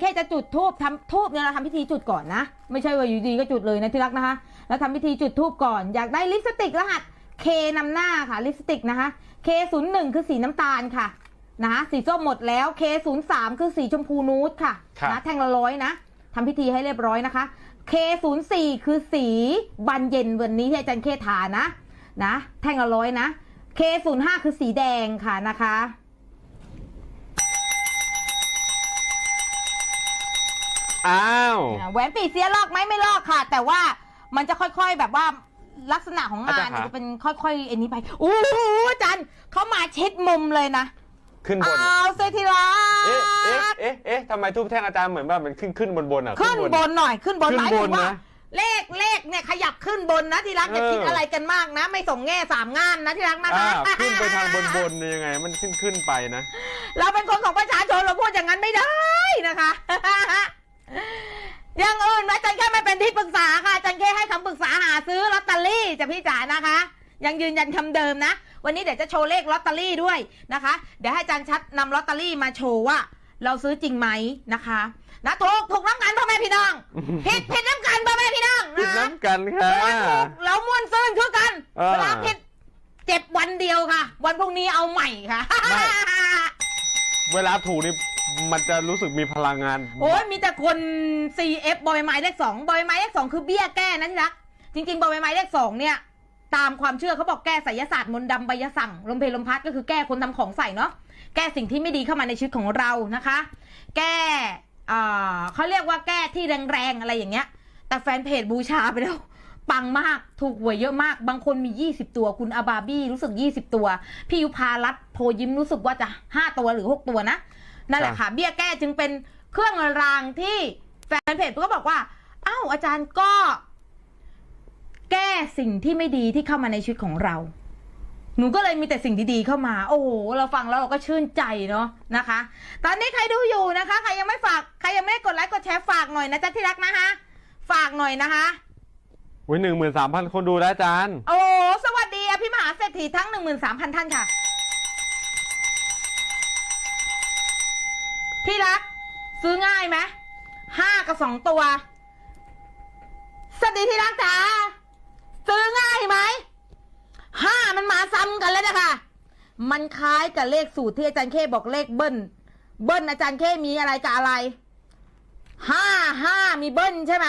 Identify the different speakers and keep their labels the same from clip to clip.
Speaker 1: แค่จะจุดทูบทำทูบเนี่ยเราทำพิธีจุดก่อนนะ ไม่ใช่ว่าอยู่ดีก็จุดเลยนะที่รักนะคะ แล้วทำพิธีจุดทูบก่อน อยากได้ลิปสติกรหัส K นำหน้าค่ะลิปสติกนะคะ K 0 1คือสีน้ำตาลค่ะนะคะสีส้มหมดแล้ว K 0 3คือสีชมพูนูดค่ะ
Speaker 2: ครับ
Speaker 1: นะแท่งละร้อยนะทำพิธีให้เรียบร้อยนะคะ K 0 4คือสีบานเย็นวันนี้ที่อาจารย์เคทานะนะแท่งละร้อยนะ K 0 5คือสีแดงค่ะนะคะ
Speaker 2: อ้าว
Speaker 1: อ่าแหวนปีเสียลอกไหมไม่ลอกค่ะ แต่ว่ามันจะค่อยๆแบบว่าลักษณะของงาน
Speaker 2: อาจารย์
Speaker 1: เนี่ย
Speaker 2: คะ
Speaker 1: จะเป็นค่อยๆเอ็นนี้ไปอู้หูอาจันเขามาเช็ดมุมเลยนะ
Speaker 2: ขึ้นบน
Speaker 1: อ้าวเซทีรั
Speaker 2: เอ๊ะ เอ๊ะ
Speaker 1: ก
Speaker 2: เอ๊ะ เอ๊ะทำไมทูบแท่งอาจารย์เหมือนว่ามันขึ้นขึ้นบนบนอะ
Speaker 1: ขึ้นบนหน่อยขึ้นบน
Speaker 2: ขึ้น
Speaker 1: หมายถึง
Speaker 2: บน
Speaker 1: ว่า
Speaker 2: นะ
Speaker 1: เลขเลขเนี่ยขยับขึ้นบนนะที่รัก
Speaker 2: เออ
Speaker 1: จะคิดอะไรกันมากนะ ไม่ส่งแง่สามงานนะที่รักนะ
Speaker 2: อ่า
Speaker 1: คะ
Speaker 2: ขึ้นไปทางบนบนเนี่ยยังไง มันขึ้นขึ้นไปนะ
Speaker 1: เราเป็นคนของประชาชนเราพูดอย่างนั้นไม่ได้นะคะ พี่จ๋านะคะ ยังยืนยันคำเดิมนะ วันนี้เดี๋ยวจะโชว์เลขลอตเตอรี่ด้วยนะคะ เดี๋ยวให้อาจันชัดนำลอตเตอรี่มาโชว์ว่า เราซื้อจริงไหมนะคะนะถูกถูกน้ำกันพ่อแม่พี่น้องผิดผิดน้ำกันพ่อแม่พี่น้อง
Speaker 2: ผิด
Speaker 1: นะ
Speaker 2: น้ำกันค่ะ
Speaker 1: เวลาถูกแล้วม่วนซื่นคือกัน
Speaker 2: เออ
Speaker 1: เวลาผิดเจ็บวันเดียวค่ะ วันพรุ่งนี้เอาใหม่ค่ะ
Speaker 2: ไม่เวลาถูกนี่มันจะรู้สึกมีพลังงาน
Speaker 1: โอ้ยมีแต่คน CF บอยไม้เลขสองบอยไม้เลขสองคือเบี้ยแก้นะที่รัก จริงๆบอยไม้เลขสองเนี่ย ตามความเชื่อเขาบอกแก้ไสยศาสตร์มนต์ดำใบยสั่งลมเพลลมพัดก็คือแก้คนทำของใส่เนาะแก้สิ่งที่ไม่ดีเข้ามาในชีวิตของเรานะคะ แก้อ่าเขาเรียกว่าแก้ที่แรงๆอะไรอย่างเงี้ย แต่แฟนเพจบูชาไปแล้วปังมาก ถูกหวยเยอะมาก บางคนมี 20 ตัว คุณอาบาบี้รู้สึก 20 ตัว พี่ยุพารัตน์โพยิ้มรู้สึกว่าจะ 5 ตัวหรือ 6 ตัวนะ นั่นแหละค่ะ เบี้ยแก้จึงเป็นเครื่องรางที่แฟนเพจก็บอกว่า อ้าวอาจารย์ก็ แก้สิ่งที่ไม่ดีที่เข้ามาในชีวิตของเรา หนูก็เลยมีแต่สิ่งดีๆเข้ามา โอ้โห เราฟังแล้วเราก็ชื่นใจเนาะนะคะ ตอนนี้ใครดูอยู่นะคะ ใครยังไม่ฝาก ใครยังไม่ได้กดไลค์กดแชร์ฝากหน่อยนะจ๊ะที่รักนะคะ ฝากหน่อยนะคะ
Speaker 2: ไว้หนึ่งหมื่นสามพันคนดูแล้วอาจารย์
Speaker 1: โอ้สวัสดีอภิมหาเศรษฐีทั้ง 13,000 ท่านค่ะพี่รัก ซื้อง่ายไหมห้ากับสองตัว สวัสดีที่รักจ๋า ซื้อง่ายไหมห้ามันมาซ้ำกันแล้วนะคะ มันคล้ายกับเลขสูตรที่อาจารย์เคบอกเลขเบิ้ล เบิ้ลอาจารย์เคมีอะไรกับอะไร ห้าห้ามีเบิ้ลใช่ไหม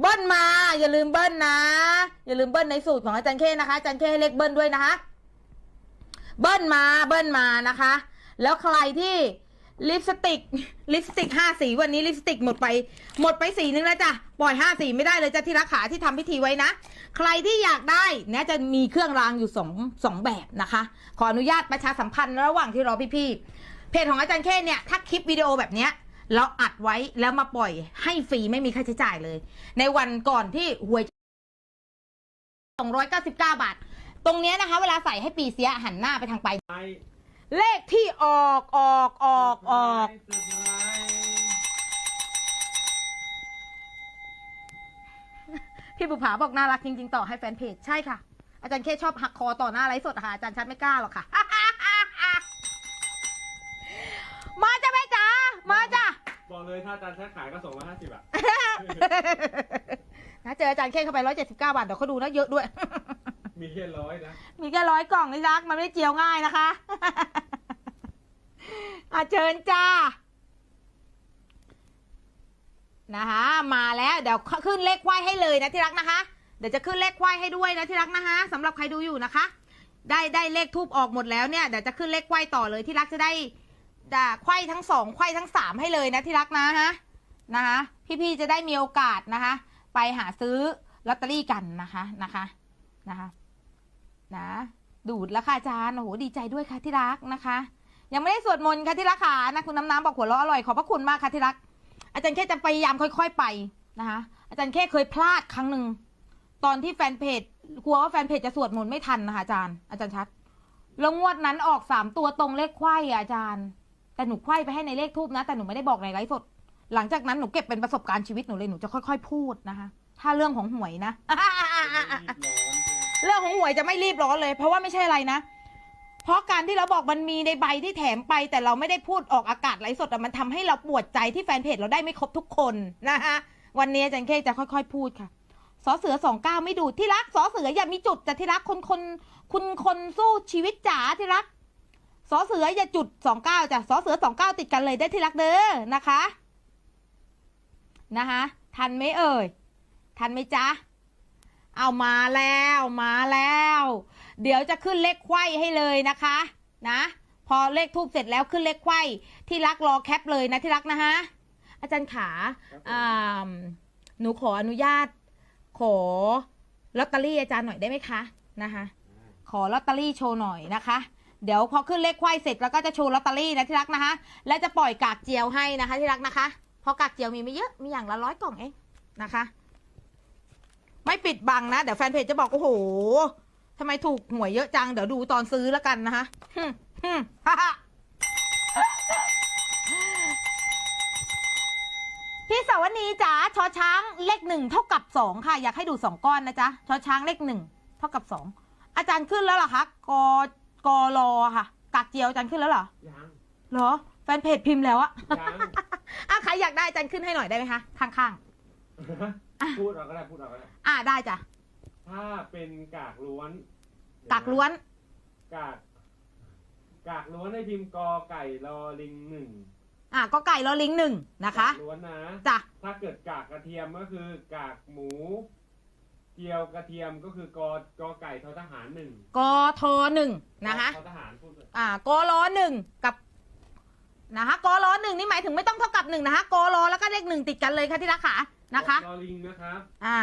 Speaker 1: เบิ้ลมา อย่าลืมเบิ้ลนะ อย่าลืมเบิ้ลในสูตรของอาจารย์เคนะคะ อาจารย์เคให้เลขเบิ้ลด้วยนะคะ เบิ้ลมา เบิ้ลมานะคะ แล้วใครที่ ลิปสติก ลิปสติกห้าสีวันนี้ลิปสติกหมดไป หมดไปสีนึงแล้วจ้ะปล่อยห้าสีไม่ได้เลยจ้ะที่รักขาที่ทำพิธีไว้นะ ใครที่อยากได้เนี่ยจะมีเครื่องรางอยู่สองสองแบบนะคะ ขออนุญาตประชาสัมพันธ์ระหว่างที่รอพี่ๆเพจของอาจารย์เคเนี่ยถ้าคลิปวิดีโอแบบเนี้ยเราอัดไว้แล้วมาปล่อยให้ฟรีไม่มีค่าใช้จ่ายเลย ในวันก่อนที่หวย299 บาท ตรงเนี้ยนะคะ เวลาใส่ให้ปีเสียหันหน้าไปทางไป เลขที่ออกออกออกออก พี่บุภาบอกน่ารักจริง ๆ ต่อให้แฟนเพจใช่ค่ะ อาจารย์เคชอบหักคอต่อหน้าไลฟ์สดอะค่ะอาจารย์ชัดไม่กล้าหรอกค่ะ มาจ้ะแม่จ๋ามาจ้ะ
Speaker 3: บอกเลยถ้าอาจารย์แค่ขายก็ส่งมาห้าสิบอะ
Speaker 1: นะเจออาจารย์เคเข้าไปร้อยเจ็ดสิบเก้าบาทเดี๋ยวเขาดูนะเยอะด้วย
Speaker 3: มีแค่ร้อยนะ
Speaker 1: มีแค่ร้อยกล่องนี่รัก มันไม่ได้เจียวง่ายนะคะ อาเชิญจ้า นะคะมาแล้วเดี๋ยวขึ้นเลขไหวให้เลยนะที่รักนะคะ เดี๋ยวจะขึ้นเลขไหวให้ด้วยนะที่รักนะคะสำหรับใครดูอยู่นะคะ ได้ได้เลขทูบออกหมดแล้วเนี่ยเดี๋ยวจะขึ้นเลขไหวต่อเลยที่รักจะได้ด่าไขว้ทั้งสองไขว้ทั้งสามให้เลยนะที่รักนะฮะนะคะพี่ๆจะได้มีโอกาสนะคะ ไปหาซื้อลอตเตอรี่กันนะคะนะคะนะคะ นะ ดูดแล้วค่ะอาจารย์โอ้โหดีใจด้วยค่ะที่รักนะคะ ยังไม่ได้สวดมนต์ค่ะที่รักค่ะนะคุณน้ำน้ำบอกหัวเราะอร่อยขอบพระคุณมากค่ะที่รัก อาจารย์แค่จะพยายามค่อย ๆไปนะคะอาจารย์แค่เคยพลาดครั้งหนึ่งตอนที่แฟนเพจกลัวว่าแฟนเพจจะสวดมนต์ไม่ทันนะคะอาจารย์ อาจารย์ชัดแล้วงวดนั้นออกสามตัวตรงเลขไขว้อะอาจารย์ แต่หนูไขว้ไปให้ในเลขทูบนะ แต่หนูไม่ได้บอกในไลฟ์สด หลังจากนั้นหนูเก็บเป็นประสบการณ์ชีวิตหนูเลยหนูจะค่อย ๆ พูดนะคะ ถ้าเรื่องของหวยนะ เรื่องของหวยจะไม่รีบร้อนเลย เพราะว่าไม่ใช่อะไรนะ เพราะการที่เราบอกมันมีในใบที่แถมไป แต่เราไม่ได้พูดออกอากาศไลฟ์สดมันทำให้เราปวดใจที่แฟนเพจเราได้ไม่ครบทุกคนนะคะวันนี้อาจารย์เคจะค่อย ๆ พูดค่ะสอเสือสองเก้าไม่ดูที่รักสอเสืออย่ามีจุดแต่ที่รักคนคนคุณคนสู้ชีวิตจ๋าที่รักสอเสืออย่าจุดสองเก้าจ้ะสอเสือสองเก้าติดกันเลยได้ที่รักเด้อนะคะ นะคะ ทันไหมเอ่ย ทันไหมจ๊ะ เอามาแล้วมาแล้ว เดี๋ยวจะขึ้นเลขไขว้ให้เลยนะคะนะ พอเลขทูบเสร็จแล้วขึ้นเลขไขว้ที่รักรอแคปเลยนะที่รักนะฮะอาจารย์ขา
Speaker 3: ครับผม
Speaker 1: อ่าหนูขออนุญาต ขอลอตเตอรี่อาจารย์หน่อยได้ไหมคะนะคะ ขอลอตเตอรี่โชว์หน่อยนะคะเดี๋ยวพอขึ้นเลขไขว้เสร็จแล้วก็จะโชว์ลอตเตอรี่นะที่รักนะคะ และจะปล่อยกากเจียวให้นะคะที่รักนะคะ เพราะกากเจียวมีไม่เยอะมีอย่างละร้อยกล่องเองนะคะ ไม่ปิดบังนะ เดี๋ยวแฟนเพจจะบอก โอ้โหทำไมถูกหวยเยอะจัง เดี๋ยวดูตอนซื้อแล้วกันนะคะฮึ่มฮึ่มฮ่าฮ่าพี่สาวนีจ๋าชอช้างเลขหนึ่งเท่ากับสองค่ะ อยากให้ดูสองก้อนนะจ๊ะชอช้างเลขหนึ่งเท่ากับสองอาจารย์ขึ้นแล้วเหรอคะกกรอค่ะกากเจียวอาจารย์ขึ้นแล้วเหรอ
Speaker 3: ยัง
Speaker 1: เหรอ แฟนเพจพิมพ์แล้วอะ
Speaker 3: ยัง
Speaker 1: อะใครอยากได้อาจารย์ขึ้นให้หน่อยได้ไหมคะข้าง
Speaker 3: พูดเอาก็ได้พูดเอาก็ได้
Speaker 1: ๆอะได้จ้ะ
Speaker 3: ถ้าเป็นกากล้วน
Speaker 1: กากล้วน
Speaker 3: กาก กากล้วนให้พิมพ์กอไก่รอลิงหนึ่ง
Speaker 1: อะก็ไก่ลอลิงหนึ่งนะคะ
Speaker 3: กากล้วนนะ
Speaker 1: จ้ะ
Speaker 3: ถ้าเกิดกากกระเทียมก็คือกากหมู เจียวกระเทียมก็คือกอกอไก่ทอทหารหนึ่ง
Speaker 1: กทหนึ่งนะคะ
Speaker 3: ทอทหารพูดเลย
Speaker 1: อ่ากลหนึ่งกับนะคะกลหนึ่งนี่หมายถึงไม่ต้องเท่ากับหนึ่งนะคะกลแล้วก็เลขหนึ่งติดกันเลยค่ะที่รักขา นะคะ
Speaker 3: รอลิงนะครับ
Speaker 1: อ่า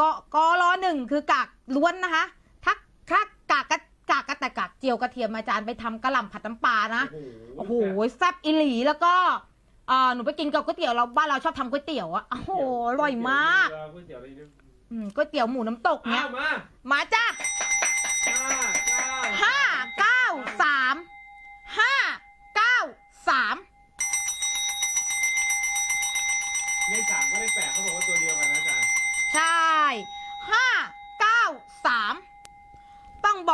Speaker 1: กกลหนึ่งคือกากล้วนนะคะถ้าถ้ากากกระกากกระแต่กากเจียวกระเทียมอาจารย์ไปทำกะหล่ำผัดน้ำปลานะ
Speaker 3: โอ้
Speaker 1: โอ้
Speaker 3: โห
Speaker 1: โหแซ่บอิหลีแล้วก็เอ่อหนูไปกินกับก๋วยเตี๋ยวเราบ้านเราชอบทำก๋วยเตี๋ยวอะโอ้โหอร่อยมาก
Speaker 3: ก๋วยเตี๋ยวอะไรเนี่ย
Speaker 1: อืมก๋วยเตี๋ยวหมูน้ำตกเนี้
Speaker 3: อ้า
Speaker 1: ยว
Speaker 3: มา
Speaker 1: มาจ้า
Speaker 3: ห้าเก้า
Speaker 1: ห้าเก้าสามห้าเก้าสาม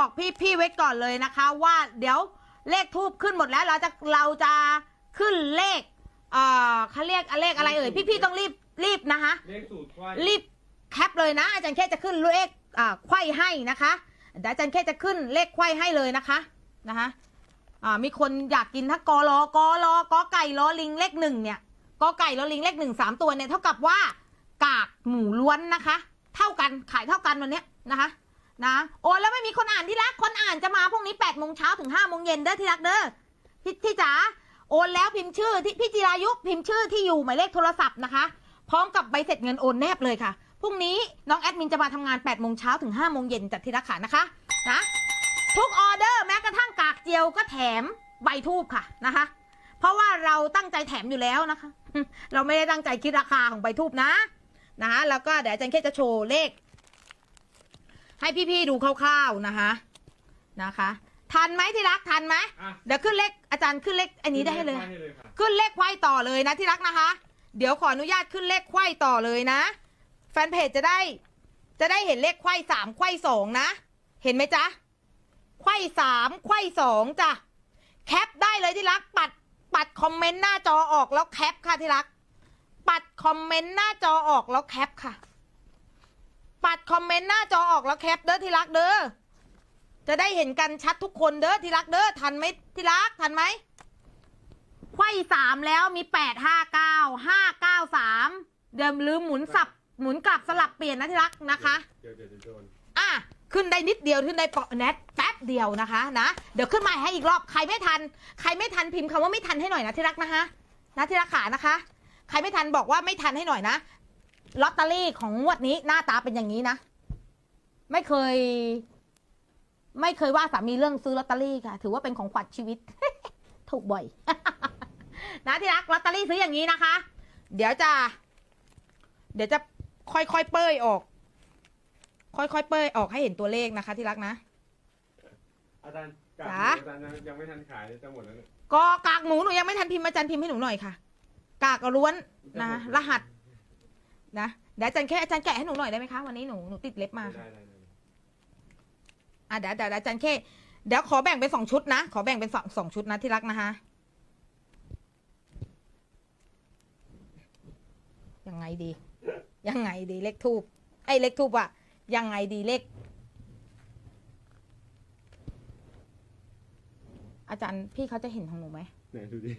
Speaker 1: บอกพี่พี่ๆไว้ก่อนเลยนะคะ ว่าเดี๋ยวเลขทูบขึ้นหมดแล้วเราจะเราจะขึ้นเลขเอ่อเขาเรียกเลขอะไรเอ่ยพี่พี่ๆต้องรีบรีบนะคะ
Speaker 3: เลขสูตรควาย
Speaker 1: รีบแคปเลยนะ อาจารย์แค่จะขึ้นเลขอ่าไขว้ให้นะคะเดี๋ยวอาจารย์แค่จะขึ้นเลขไขว้ให้เลยนะคะนะคะอ่ามีคนอยากกินถ้ากอรอกอรอกอไก่ลอลิงเลขหนึ่งเนี่ยกอไก่ลอลิงเลขหนึ่งสามตัวเนี่ยเท่ากับว่ากากหมูล้วนนะคะ เท่ากันขายเท่ากันวันเนี้ยนะคะ นะโอ้แล้วไม่มีคนอ่านที่รักคนอ่านจะมาพรุ่งนี้แปดโมงเช้าถึงห้าโมงเย็นเด้อที่รักเด้อพี่ที่จ๋าโอนแล้วพิมพ์ชื่อที่พี่จิรายุพิมพ์ชื่อที่อยู่หมายเลขโทรศัพท์นะคะ พร้อมกับใบเสร็จเงินโอนแนบเลยค่ะพรุ่งนี้น้องแอดมินจะมาทำงาน8โมงเช้าถึง5โมงเย็นจัดที่รักขานะคะนะทุกออเดอร์แม้กระทั่งกากเจียวก็แถมใบทูบค่ะนะคะ เพราะว่าเราตั้งใจแถมอยู่แล้วนะคะ เราไม่ได้ตั้งใจคิดราคาของใบทูบนะนะคะแล้วก็เดี๋ยวอาจารย์แค่จะโชว์เลข ให้พี่ๆดูคร่าวๆนะคะนะคะ ทันไหมที่รักทันไหม
Speaker 3: อะ
Speaker 1: เดี๋ยวขึ้นเลขอาจารย์ขึ้นเลขอันนี้ได้ให้เลย
Speaker 3: ให้เลยค่ะ
Speaker 1: ขึ้นเลขไขว้ต่อเลยนะที่รักนะคะ เดี๋ยวขออนุญาตขึ้นเลขไขว้ต่อเลยนะ แฟนเพจจะได้ จะได้เห็นเลขไขว้สามไขว้สองนะ เห็นไหมจ๊ะไขว้สามไขว้สองจ้ะแคปได้เลยที่รัก ปัดปัดคอมเมนต์หน้าจอออกแล้วแคปค่ะที่รัก ปัดคอมเมนต์หน้าจอออกแล้วแคปค่ะ ปัดคอมเมนต์หน้าจอออกแล้วแคปเด้อที่รักเด้อ จะได้เห็นกันชัดทุกคนเด้อที่รักเด้อทันไหมที่รักทันไหมไขว้สามแล้วมีแปดห้าเก้าห้าเก้าสามเดิมลืมหมุนสับหมุนกลับสลับเปลี่ยนนะที่รักนะคะ
Speaker 3: เดี๋ยวเดี๋ยวเดี๋ยวโดน
Speaker 1: อะขึ้นได้นิดเดียวขึ้นได้เปาะแนทแป๊บเดียวนะคะนะเดี๋ยวขึ้นมาให้อีกรอบใครไม่ทัน ใครไม่ทันพิมพ์คำว่าไม่ทันให้หน่อยนะที่รักนะคะนะที่รักขานะคะ ใครไม่ทันบอกว่าไม่ทันให้หน่อยนะ ลอตเตอรี่ของงวดนี้หน้าตาเป็นอย่างนี้นะ ไม่เคย ไม่เคยว่าสามีเรื่องซื้อลอตเตอรี่ค่ะ ถือว่าเป็นของขวัญชีวิต ถูกบ่อย นะที่รักลอตเตอรี่ซื้ออย่างนี้นะคะ เดี๋ยวจะ เดี๋ยวจะค่อยๆเป้ยออก ค่อยๆเป้ยออกให้เห็นตัวเลขนะคะที่รักนะ
Speaker 3: อาจารย์กา
Speaker 1: จ๋า
Speaker 3: อาจารย์ยังไม่ทันขายเลยจะหมดแล้วเนี่ย
Speaker 1: ก็กากหมูหนูยังไม่ทันพิมพ์อาจารย์พิมพ์ให้หนูหน่อยค่ะ กากล้วนนะรหัส นะเดี๋ยวอาจารย์แค่อาจารย์แกะให้หนูหน่อยได้ไหมคะวันนี้หนูหนูติดเล็บมา
Speaker 3: ได้
Speaker 1: ค่ะ
Speaker 3: ได้ได้ได้
Speaker 1: อะเดี๋ยวเดี๋ยวเดี๋ยวอาจารย์แค่เดี๋ยวขอแบ่งเป็นสองชุดนะขอแบ่งเป็นสองสองชุดนะที่รักนะคะยังไงดี ยังไงดีเลขทูบไอ้ยเลขทูบอะยังไงดีเลข อาจารย์พี่เขาจะเห็นของหนูไหม
Speaker 3: ไหนดูดิ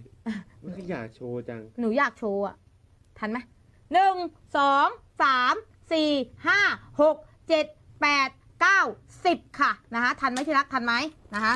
Speaker 3: ไม่อยากโชว์จัง
Speaker 1: หนูอยากโชว์อะทันไหม หนึ่งสองสามสี่ห้าหกเจ็ดแปดเก้าสิบค่ะนะคะทันไหมที่รักทันไหมนะคะ